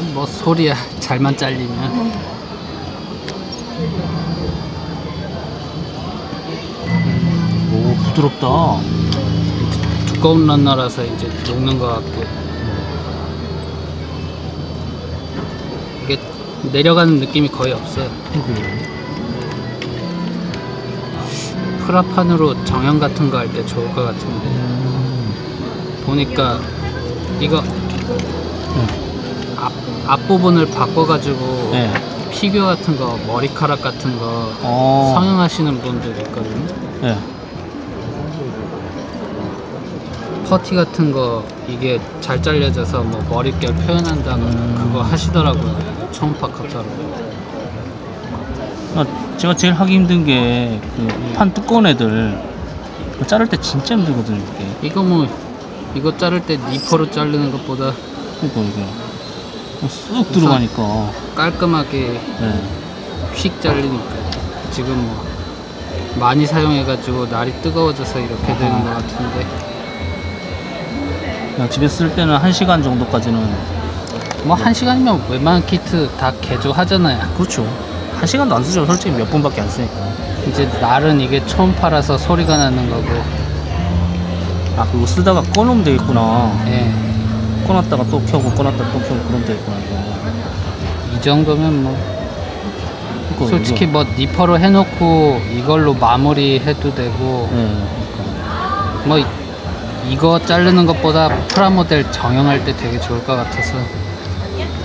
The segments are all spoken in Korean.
뭐 소리야. 잘만 잘리면. 오 부드럽다. 두꺼운 런너라서 이제 녹는 것 같고. 이게 내려가는 느낌이 거의 없어요. 프라판으로 정형 같은 거 할 때 좋을 것 같은데. 보니까 이거 앞, 앞부분을 바꿔가지고 네. 피규어 같은 거 머리카락 같은 거 어. 성형하시는 분들 있거든요 네. 퍼티 같은 거 이게 잘 잘려져서 뭐 머릿결 표현한다는 그거 하시더라고요 초음파 컷으로 아, 제가 제일 하기 힘든 게 그 판 두꺼운 애들 그거 자를 때 진짜 힘들거든요. 이게. 이거 뭐 이거 자를 때 니퍼로 자르는 것보다 그러니까 이게 쑥 들어가니까. 깔끔하게 네. 휙 잘리니까 지금 뭐 많이 사용해가지고 날이 뜨거워져서 이렇게 되는 것 같은데 그냥 집에 쓸 때는 1시간 정도까지는 뭐한 시간이면 웬만한 키트 다 개조하잖아요 그렇죠. 1시간도 안 쓰죠. 솔직히 몇 분밖에 안 쓰니까. 이제 날은 이게 초음파라서 소리가 나는 거고 아 그거 쓰다가 꺼놓으면 되겠구나. 예. 꺼놨다가 또 켜고 꺼놨다가 또 켜고 그러면 되겠구나. 이거. 이 정도면 뭐 그거 솔직히 이거- 뭐 니퍼로 해놓고 이걸로 마무리 해도 되고 네. 뭐 이- 이거 자르는 것보다 프라모델 정형할 때 되게 좋을 것 같아서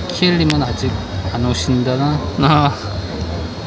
키엘님은 아직 안 오신다나 아